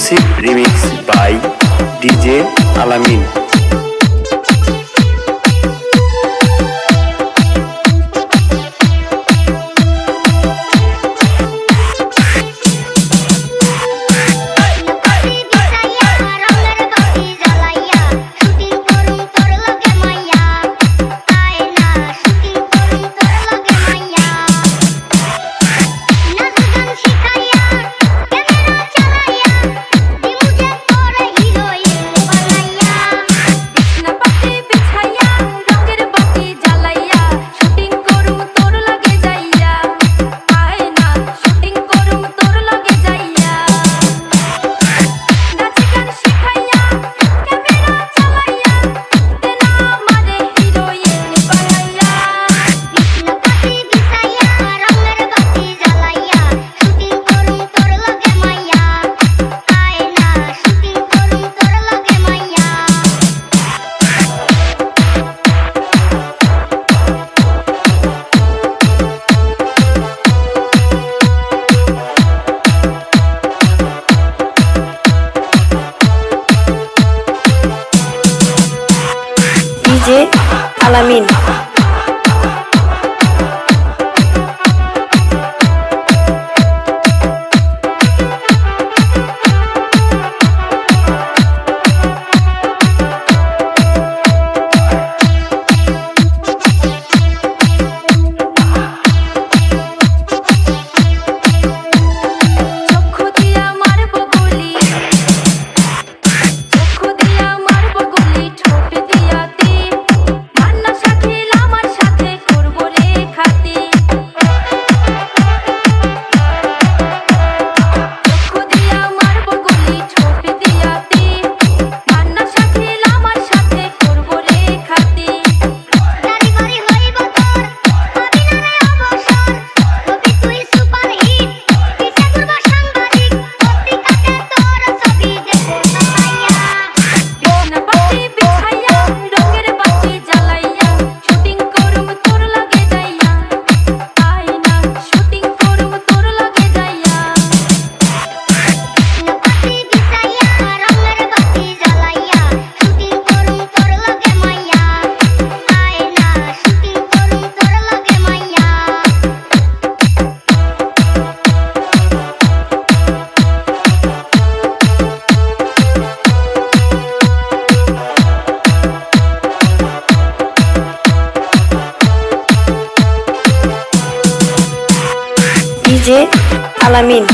Exclusive remix by DJ Alamin Alamin Alamin.